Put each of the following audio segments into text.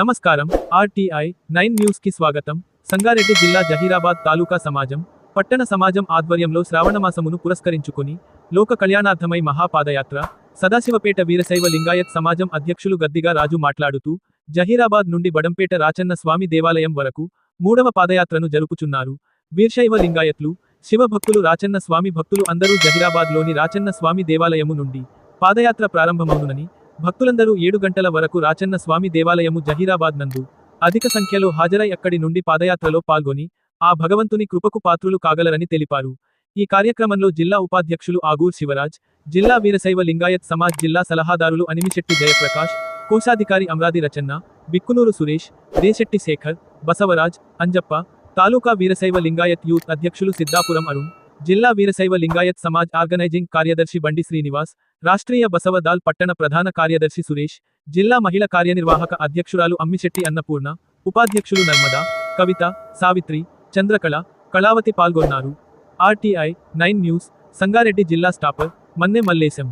నమస్కారం. RTI nine న్యూస్కి స్వాగతం. సంగారెడ్డి జిల్లా జహీరాబాద్ తాలూకా సమాజం పట్టణ సమాజం ఆధ్వర్యంలో శ్రావణమాసమును పురస్కరించుకుని లోక కళ్యాణార్థమై మహాపాదయాత్ర సదాశివపేట వీరశైవ లింగాయత్ సమాజం అధ్యక్షులు గద్దిగా రాజు మాట్లాడుతూ జహీరాబాద్ నుండి బడంపేట రాచన్న స్వామి దేవాలయం వరకు మూడవ పాదయాత్రను జరుపుచున్నారు. వీర్శైవ లింగాయత్లు శివభక్తులు రాచన్న స్వామి భక్తులు అందరూ జహీరాబాద్లోని రాచన్న స్వామి దేవాలయము నుండి పాదయాత్ర ప్రారంభమవునని భక్తులందరూ ఏడు గంటల వరకు రాచన్న స్వామి దేవాలయము జహీరాబాద్ నందు అధిక సంఖ్యలో హాజరై అక్కడి నుండి పాదయాత్రలో పాల్గొని ఆ భగవంతుని కృపకు పాత్రులు కాగలరని తెలిపారు. ఈ కార్యక్రమంలో జిల్లా ఉపాధ్యక్షులు ఆగూర్ శివరాజ్ జిల్లా వీరశైవ లింగాయత్ సమాజ్ జిల్లా సలహాదారులు అనిమిశెట్టి జయప్రకాష్ కోశాధికారి అమ్రాది రచన్న బిక్కునూరు సురేష్ దేశెట్టి శేఖర్ బసవరాజ్ అంజప్ప తాలూకా వీరశైవ లింగాయత్ యూత్ అధ్యక్షులు సిద్ధాపురం అరుణ్ జిల్లా వీరశైవ లింగాయత్ సమాజ్ ఆర్గనైజింగ్ కార్యదర్శి బండి శ్రీనివాస్ రాష్ట్రీయ బసవ దాల్ పట్టణ ప్రధాన కార్యదర్శి సురేష్ జిల్లా మహిళ కార్యనిర్వాహక అధ్యక్షురాలు అమ్మిశెట్టి అన్నపూర్ణ ఉపాధ్యక్షులు నర్మదా కవిత సావిత్రి చంద్రకళ కళావతి పాల్గొన్నారు. ఆర్టీఐ నైన్ న్యూస్ సంగారెడ్డి జిల్లా స్టాపర్ మన్నె మల్లేశం.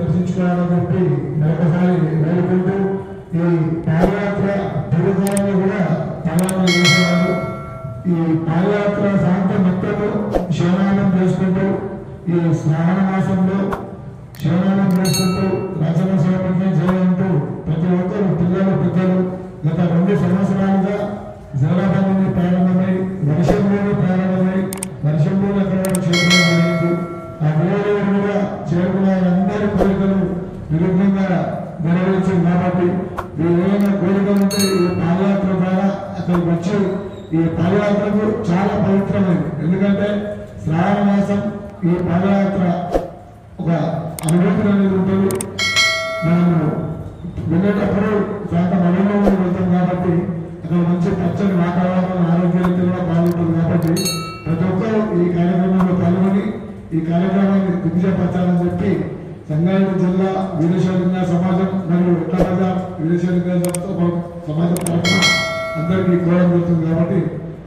దర్శించుకోవాలని చెప్పి మరొకసారి వేడుకుంటూ ఈ పాదయాత్ర పూర్వకాలంలో కూడా చాలా చేసేవారు ఈ పాదయాత్ర సాయంత్రం మొత్తము శివనామం చేసుకుంటూ ఈ శ్రావణ మాసంలో శివనామం చేసుకుంటూ రచన స్వామికి జయంటూ ప్రతి ఒక్కరు పిల్లలు పెద్దలు గత రెండు సంవత్సరాలుగా జలాబాద్ ప్రారంభమై వర్షంలోనే ప్రారంభమై వర్షంలోనే అక్కడ వరకు చేరుకోవడం జరిగింది ఆ వేరే కూడా చేరుకున్న అందరి కోరికలు విరుద్ధంగా నెరవేర్చింది కాబట్టి ఈ ఏదైనా కోరికలు ఉంటే ఈ పాదయాత్ర ద్వారా అక్కడికి వచ్చి ఈ పాదయాత్రకు చాలా పవిత్రమైంది. ఎందుకంటే శ్రావణ మాసం ఈ పాదయాత్ర ఒక అనుభూతి అనేది ఉంటుంది మనము వెళ్ళేటప్పుడు కొంత మనంలో వెళ్తాం కాబట్టి అక్కడ మంచి పచ్చని వాతావరణం ఆరోగ్యానికి కూడా బాగుంటుంది కాబట్టి ప్రతి ఒక్కరు ఈ కార్యక్రమంలో పాల్గొని ఈ కార్యక్రమాన్ని దిగ్విజయపరచాలని చెప్పి సంగారెడ్డి జిల్లా వీరేశ్వరంగా సమాజం మరియు ఎట్లబజ వీరేశ్వరంగా సమాజం తరఫున అందరికీ కోరడం జరుగుతుంది కాబట్టి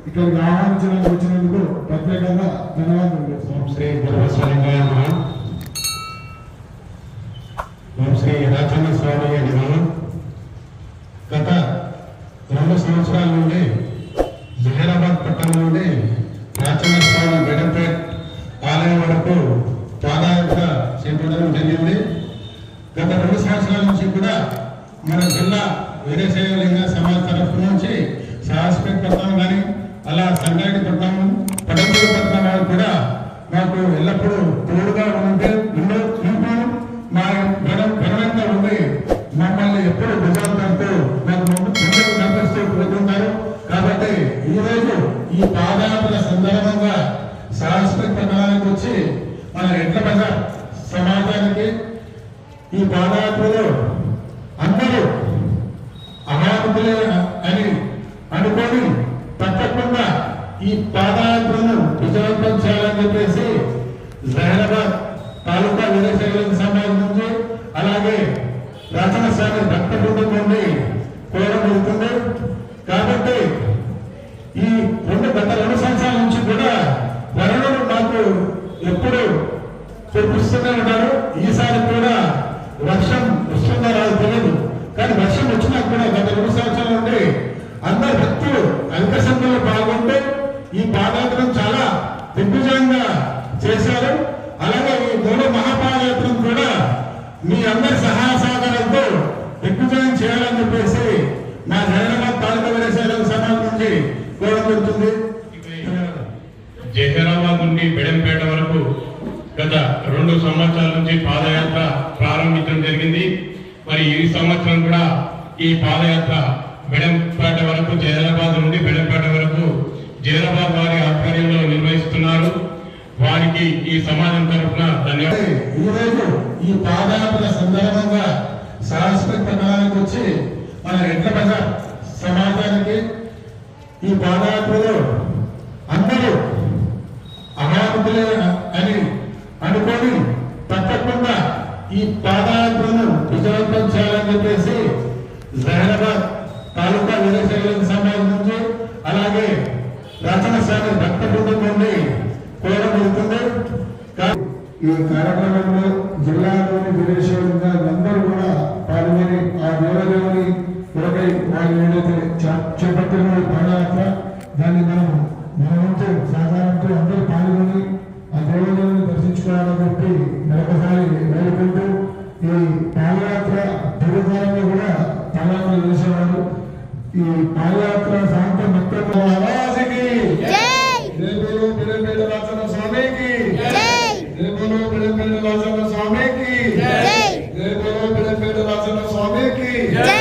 ఇక్కడికి ఆహ్వానించడానికి వచ్చినందుకు ప్రత్యేకంగా ధన్యవాదాలు ఓం శ్రీ గురువస్వలింగాయ ఓం శ్రీ రాచన్న స్వామి నమః. గత రెండు సంవత్సరాల నుండి జహీరాబాద్ పట్టణం నుండి రాచన్న స్వామి బెడంపేట్ ఆలయం వరకు పాదయాత్ర చేపట్టడం జరిగింది. గత రెండు సంవత్సరాల నుంచి కూడా మన జిల్లా వీరశైవలింగ సమాజ్ తరఫు నుంచి సాహస్పేట్ పట్టణం కానీ అలా సంగారెడ్డి పట్టణం పడంపూరు పట్టణం వారు కూడా మాకు ఎల్లప్పుడూ తోడుగా ఉంటే ఉండు మా గణం ఘనంగా ఉంది. మమ్మల్ని ఎప్పుడు భుజాలతో మాకు ముందు ముందుకు నడిపిస్తూ కాబట్టి ఈ రోజు ఈ పాదయాత్ర సందర్భంగా సాహస్పేట్ పట్టణానికి వచ్చి మన ఎట్ల బజార్ సమాజానికి ఈ పాదయాత్రలో అందరూ పాదయాత్రను విజయవంతం చేయాలని చెప్పేసి జహీరాబాద్ తాలూకా వీరశైలం సంబంధించి అలాగే రచన స్వామి భక్త కుటుంబం నుండి కోరబడుతుంది కాబట్టి ఈ రెండు గత రెండు సంవత్సరాల నుంచి కూడా వరుణుడు మాకు ఎప్పుడు కురిపిస్తూనే ఉన్నారు ఈసారి కూడా వర్షం వస్తుందో రాదు తెలియదు కానీ వర్షం వచ్చినా కూడా గత రెండు సంవత్సరాల నుండి అందరు ఈ పాదయాత్రను చాలా దిగ్విజయంగా చేశారు. అలాగే ఈ మూడు మహాపాదయాత్రను కూడా మీ అందరి సహాయ సహకారంతో దిగ్విజయం చేయాలని చెప్పేసి నా హైదరాబాద్ తాలూకా విదేశాల సమాజం నుండి కోరడం జరుగుతుంది. జహీరాబాద్ నుండి బెడంపేట వరకు గత రెండు సంవత్సరాల నుంచి పాదయాత్ర ప్రారంభించడం జరిగింది. మరి ఈ సంవత్సరం కూడా ఈ పాదయాత్ర బెడంపేట వరకు జహీరాబాద్ నుండి బెడంపేట వరకు జహీరాబాద్ వారి ఆధ్వర్యంలో నిర్వహిస్తున్నారు. వారికి ఈ సమాజం తరఫున ధన్యవాదాలు. ఈ పాదయాత్ర సందర్భంగా సాహస్పేట్ పట్టణానికి వచ్చి మన ఎట్ల బజార్ సమాజానికి ఈ పాదయాత్రలో అందరూ అనాథులే అని అనుకొని తప్పకుండా ఈ పాదయాత్రను విజయవంతం చేయాలని చెప్పేసి జహీరాబాద్ తాలూకా వీరశైలం సమాజం నుంచి అలాగే రచన స్వామి భక్త కోరబడుతుంది ఈ కార్యక్రమంలో జిల్లాలోని విదేశీయులుగా అందరూ కూడా పాల్గొని ఆ దేవదేవుని కొరకై వాళ్ళు ఏదైతే చేపట్టిన పాదయాత్ర దాన్ని మనం మన వంతు సహకారంతో అందరూ పాల్గొని ఆ దేవదేవుని దర్శించుకోవాలని చెప్పి మరొకసారి వేడుకుంటూ ఈ పాదయాత్ర పూర్వకాలంలో కూడా పలానా చేసేవారు ఈ పాదయాత్ర రాజన్న స్వామికి జై జయ రాజన్న స్వామికి జై